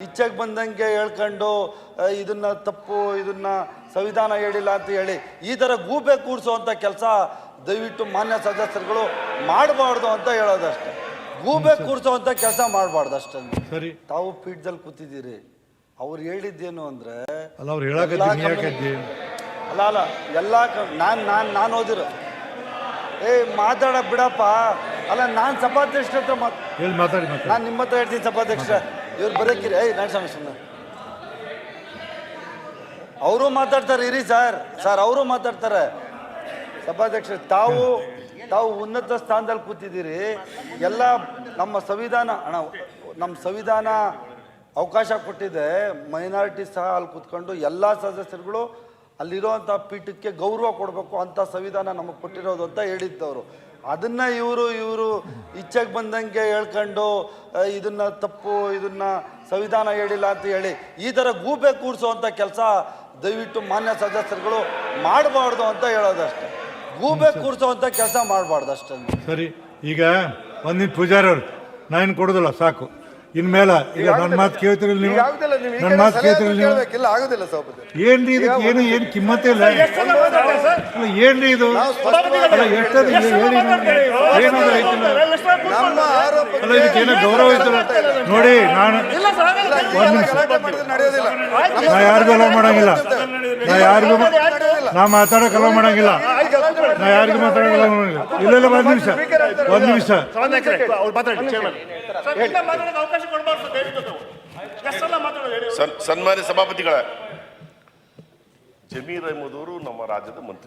ಇಚ್ಛೆಗೆ ಬಂದಂಗೆ ಹೇಳ್ಕೊಂಡು ಇದನ್ನ ತಪ್ಪು ಇದನ್ನ ಸಂವಿಧಾನ ಹೇಳಿಲ್ಲ ಅಂತ ಹೇಳಿ ಈ ಥರ ಗೂಬೆ ಕೂಡಿಸುವಂಥ ಕೆಲಸ ದಯವಿಟ್ಟು ಮಾನ್ಯ ಸದಸ್ಯರುಗಳು ಮಾಡಬಾರ್ದು ಅಂತ ಹೇಳೋದಷ್ಟೇ. ಗೂಬೆ ಕೂರಿಸುವಂಥ ಕೆಲಸ ಮಾಡಬಾರ್ದು ಅಷ್ಟೇ ಸರಿ. ತಾವು ಪೀಠದಲ್ಲಿ ಕೂತಿದ್ದೀರಿ. ಅವ್ರು ಹೇಳಿದ್ದೇನು ಅಂದ್ರೆ ಅಲ್ಲ ಅವ್ರು ಅಲ್ಲ ಅಲ್ಲ ಎಲ್ಲ ನಾನು ನಾನು ನಾನು ಓದಿರೋ. ಏ ಮಾತಾಡ ಬಿಡಪ್ಪ. ಅಲ್ಲ ನಾನು ಸಭಾಧ್ಯಕ್ಷ ಹತ್ರ ಮಾತಾಡಿ ಮಾತಾಡಿ. ನಾನು ನಿಮ್ಮ ಹತ್ರ ಹೇಳ್ತೀನಿ ಸಭಾಧ್ಯಕ್ಷ ಇವ್ರು ಬರೋಕ್ಕಿರಿ ಏಯ್, ನಾನು ಸ್ವಾಮಿ ಸುಮ್ಮನೆ ಅವರು ಮಾತಾಡ್ತಾರೆ, ಇರಿ ಸರ್. ಸರ್, ಅವರು ಮಾತಾಡ್ತಾರೆ. ಸಭಾಧ್ಯಕ್ಷ, ತಾವು ತಾವು ಉನ್ನತ ಸ್ಥಾನದಲ್ಲಿ ಕೂತಿದ್ದೀರಿ. ಎಲ್ಲ ನಮ್ಮ ಸಂವಿಧಾನ ಅಣ್ಣ ನಮ್ಮ ಸಂವಿಧಾನ ಅವಕಾಶ ಕೊಟ್ಟಿದೆ. ಮೈನಾರಿಟಿ ಸಹ ಅಲ್ಲಿ ಕೂತ್ಕೊಂಡು ಎಲ್ಲ ಸದಸ್ಯರುಗಳು ಅಲ್ಲಿರುವಂಥ ಪೀಠಕ್ಕೆ ಗೌರವ ಕೊಡಬೇಕು ಅಂತ ಸಂವಿಧಾನ ನಮಗೆ ಕೊಟ್ಟಿರೋದು ಅಂತ ಹೇಳಿದ್ದವರು. ಅದನ್ನ ಇವರು ಇವರು ಇಚ್ಛೆಗೆ ಬಂದಂಗೆ ಹೇಳ್ಕೊಂಡು ಇದನ್ನು ತಪ್ಪು ಇದನ್ನ ಸಂವಿಧಾನ ಹೇಳಿಲ್ಲ ಅಂತ ಹೇಳಿ ಈ ಥರ ಗೂಬೆ ಕೂರಿಸುವಂಥ ಕೆಲಸ ದಯವಿಟ್ಟು ಮಾನ್ಯ ಸದಸ್ಯರುಗಳು ಮಾಡಬಾರ್ದು ಅಂತ ಹೇಳೋದಷ್ಟೇ. ಗೂಬೆ ಕೂರಿಸುವಂಥ ಕೆಲಸ ಮಾಡಬಾರ್ದು ಅಷ್ಟೇ ಸರಿ ಈಗ ಒಂದಿನ ಪೂಜಾರಿ ಅವ್ರು ನಾನು ಕೊಡೋದಿಲ್ಲ ಸಾಕು. ಇನ್ಮೇಲೆ ಈಗ ನನ್ನ ಮಾತು ಕೇಳ್ತಿರಲ್ಲ ನೀವು? ಆಗುದಿಲ್ಲ ನೀವು. ನನ್ನ ಮಾತು ಕೇಳ್ತಿರಲ್ಲ ನೀವು? ಕೇಳ್ಬೇಕಿಲ್ಲ ಆಗುದಿಲ್ಲ ಸಭಾಪತಿ ಏನ್ರಿ ಇದಕ್ಕೆ ಏನು ಏನು ಕಿಮ್ಮತ್ತೇ ಇಲ್ಲ. ಅಲ್ಲ ಏನ್ರಿ ಇದು? ಅಲ್ಲ ಎಷ್ಟದು ಹೇಳಿ ನನಗೆ ಏನಾದ್ರು ಐತಿಲ್ಲ ನಮ್ಮ ಆರೋಪ ಅಲ್ಲ ಇದಕ್ಕೆ ಏನೋ ಗೌರವ ಐತಲ್ಲ ನೋಡಿ ನಾನು ನಾ ಯಾರಿಗೂ ಅಲೋ ಮಾಡಂಗಿಲ್ಲ. ನಾ ಯಾರಿಗೂ ನಾ ಮಾತಾಡಕ್ ಅಲೋ ಮಾಡಂಗಿಲ್ಲ. ನಾ ಯಾರಿಗೂ ಮಾತಾಡೋಕೆ ಅಲೋ ಮಾಡಂಗಿಲ್ಲ. ಇಲ್ಲ ಇಲ್ಲ ಒಂದ್ ನಿಮಿಷ. ಒಂದ್ ನಿಮಿಷ. ಸನ್ಮಾನ್ಯ ಸಭಾಪತಿಗಳ ಜಮೀರ್ ಅಹಮದ್ ಅವರು ನಮ್ಮ ರಾಜ್ಯದ ಮಂತ್ರಿ